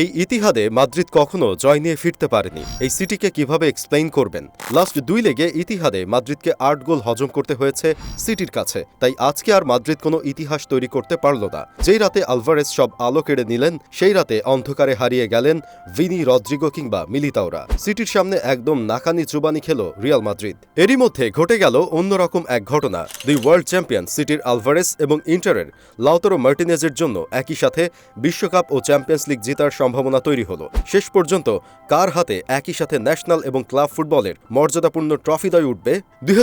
এই ইতিহাদে মাদ্রিদ কখনো জয় নিয়ে ফিরতে পারেনি। এই সিটিকে কীভাবে এক্সপ্লেইন করবেন? লাস্ট দুই লেগে ইতিহাদে মাদ্রিদকে আট গোল হজম করতে হয়েছে সিটির কাছে। তাই আজকে আর মাদ্রিদ কোনো ইতিহাস তৈরি করতে পারল না। যেই রাতে আলভারেজ সব আলো কেড়ে নিলেন, সেই রাতে অন্ধকারে হারিয়ে গেলেন ভিনি রদ্রিগো কিংবা মিলিতাওরা। সিটির সামনে একদম নাকানি চুবানি খেল রিয়াল মাদ্রিদ। এরই মধ্যে ঘটে গেল অন্যরকম এক ঘটনা। দুই ওয়ার্ল্ড চ্যাম্পিয়ন সিটির আলভারেস এবং ইন্টারের, লাউতরো মার্টিনেজের জন্য একই সাথে বিশ্বকাপ ও চ্যাম্পিয়ন্স লিগ জেতার সম্ভাবনা তৈরি হলো। শেষ পর্যন্ত কার হাতে একই সাথে ন্যাশনাল এবং ক্লাব ফুটবলের মর্যাদাপূর্ণ ট্রফিদয় উঠবে? দুই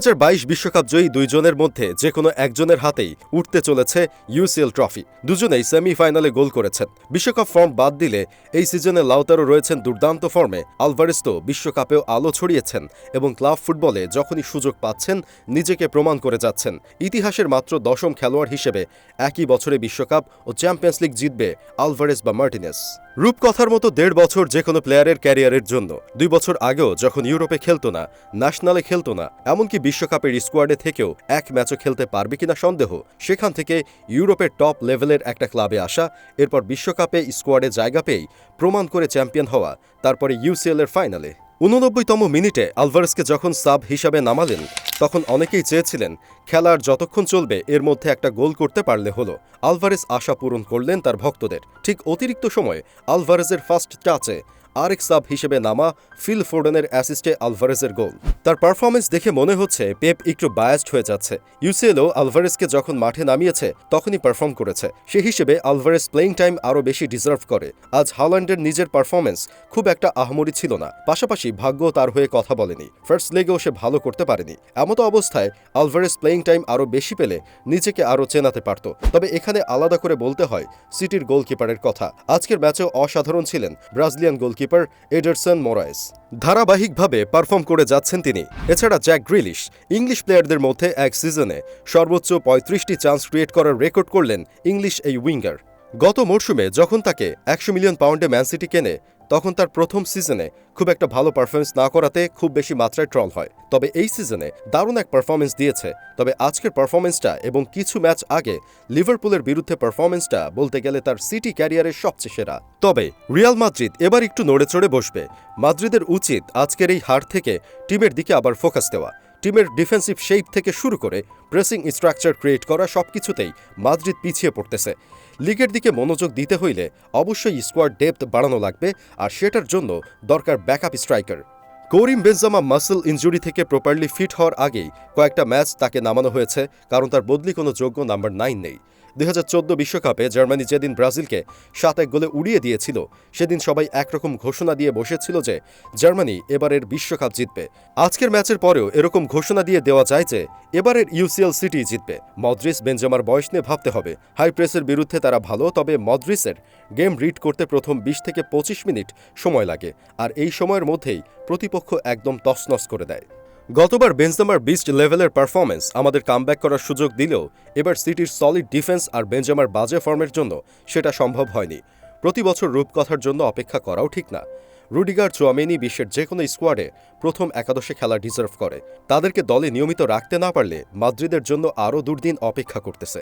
বিশ্বকাপ জয়ী দুইজনের মধ্যে যে কোনো একজনের হাতেই উঠতে চলেছে ইউসিএল ট্রফি। দুজনেই সেমিফাইনালে গোল করেছেন। বিশ্বকাপ ফর্ম বাদ দিলে এই সিজনে লাউতারো রয়েছেন দুর্দান্ত ফর্মে। আলভারেস তো বিশ্বকাপেও আলো ছড়িয়েছেন এবং ক্লাব ফুটবলে যখনই সুযোগ পাচ্ছেন, নিজেকে প্রমাণ করে যাচ্ছেন। ইতিহাসের মাত্র দশম খেলোয়াড় হিসেবে একই বছরে বিশ্বকাপ ও চ্যাম্পিয়ন্স লিগ জিতবে আলভারেস বা মার্টিনেস। রূপকথার মতো দেড় বছর যে কোনো প্লেয়ারের ক্যারিয়ারের জন্য। দুই বছর আগেও যখন ইউরোপে খেলতো না, ন্যাশনালে খেলতো না, এমনকি বিশ্বকাপের স্কোয়াডে থেকেও এক ম্যাচও খেলতে পারবে কিনা সন্দেহ, সেখান থেকে ইউরোপের টপ লেভেলের একটা ক্লাবে আসা, এরপর বিশ্বকাপে স্কোয়াডে জায়গা পেয়েই প্রমাণ করে চ্যাম্পিয়ন হওয়া, তারপরে ইউসিএলের ফাইনালে। উননব্বইতম মিনিটে আলভারেসকে যখন সাব হিসাবে নামালেন, তখন অনেকেই চেয়েছিলেন খেলার যতক্ষণ চলবে এর মধ্যে একটা গোল করতে পারলে হলো। আলভারেস আশা পূরণ করলেন তার ভক্তদের। ঠিক অতিরিক্ত সময়ে আলভারেজের ফার্স্ট টাচে আরেক সাব হিসেবে নামা ফিল ফোর্ডেনের অ্যাসিস্টে আলভারেজের গোল। তার পারফরমেন্স দেখে মনে হচ্ছে পেপ একটু বায়াসড হয়ে যাচ্ছে। ইউসিএলও আলভারেসকে যখন মাঠে নামিয়েছে, তখনই পারফর্ম করেছে। সে হিসেবে আলভারেস প্লেইং টাইম আরও বেশি ডিজার্ভ করে। আজ হালান্ডের নিজের পারফরমেন্স খুব একটা আহমরি ছিল না। পাশাপাশি ভাগ্য তার হয়ে কথা বলেনি। ফার্স্ট লেগেও সে ভালো করতে পারেনি। এমতো অবস্থায় আলভারেস প্লেইং টাইম আরও বেশি পেলে নিজেকে আরও চেনাতে পারত। তবে এখানে আলাদা করে বলতে হয়, সিটির গোলকিপারের কথা। আজকের ম্যাচেও অসাধারণ ছিলেন ব্রাজিলিয়ান গোলকিপার এডারসন মোরাইস ধারাবাহিকভাবে পারফর্ম করে যাচ্ছেন তিনি। এছাড়া জ্যাক গ্রিলিশ ইংলিশ প্লেয়ারদের মধ্যে এক সিজনে সর্বোচ্চ পঁয়ত্রিশটি চান্স ক্রিয়েট করার রেকর্ড করলেন ইংলিশ এই উইঙ্গার গত মরশুমে যখন তাকে একশো মিলিয়ন পাউন্ডে ম্যানসিটি কেনে তখন তার প্রথম সিজনে খুব একটা ভালো পারফরমেন্স না করাতে খুব বেশি মাত্রায় ট্রল হয়। তবে এই সিজনে দারুণ এক পারফরমেন্স দিয়েছে। তবে আজকের পারফরমেন্সটা এবং কিছু ম্যাচ আগে লিভারপুলের বিরুদ্ধে পারফরমেন্সটা বলতে গেলে তার সিটি ক্যারিয়ারের সবচেয়ে সেরা। তবে রিয়াল মাদ্রিদ এবার একটু নড়ে চড়ে বসবে। মাদ্রিদের উচিত আজকের এই হার থেকে টিমের দিকে আবার ফোকাস দেওয়া। টিমের ডিফেন্সিভ শেপ থেকে শুরু করে প্রেসিং স্ট্রাকচার ক্রিয়েট করা সব কিছুতেই মাদ্রিদ পিছিয়ে পড়তেছে। লিগের দিকে মনোযোগ দিতে হইলে অবশ্যই স্কোয়াড ডেপথ বাড়ানো লাগবে আর সেটার জন্য দরকার backup striker. Karim Benzema muscle injury থেকে প্রপারলি ফিট হওয়ার আগেই কয়েকটা ম্যাচ তাকে নামানো হয়েছে, কারণ তার বদলি কোনো যোগ্য নাম্বার নাইন নেই। দুই বিশ্বকাপে জার্মানি যেদিন ব্রাজিলকে সাত এক গোলে উড়িয়ে দিয়েছিল, সেদিন সবাই একরকম ঘোষণা দিয়ে বসেছিল যে জার্মানি এবারের বিশ্বকাপ জিতবে। আজকের ম্যাচের পরেও এরকম ঘোষণা দিয়ে দেওয়া যায় যে এবারের ইউসিএল সিটি জিতবে। মদ্রিস বেঞ্জামার বয়স নিয়ে ভাবতে হবে। হাই প্রেসের বিরুদ্ধে তারা ভালো, তবে মদ্রিসের গেম রিড করতে প্রথম বিশ থেকে পঁচিশ মিনিট সময় লাগে, আর এই সময়ের মধ্যেই প্রতিপক্ষ একদম তছনছ করে দেয়। গতবার বেঞ্জামার বিস্ট লেভেলের পারফরমেন্স আমাদের কামব্যাক করার সুযোগ দিলেও এবার সিটির সলিড ডিফেন্স আর বেঞ্জামার বাজে ফর্মের জন্য সেটা সম্ভব হয়নি। প্রতি বছর রূপকথার জন্য অপেক্ষা করাও ঠিক না। রুডিগার চোয়ামেনি বিশ্বের যে কোনো স্কোয়াডে প্রথম একাদশে খেলা ডিজার্ভ করে। তাদেরকে দলে নিয়মিত রাখতে না পারলে মাদ্রিদের জন্য আরও দুর্দিন অপেক্ষা করতেছে।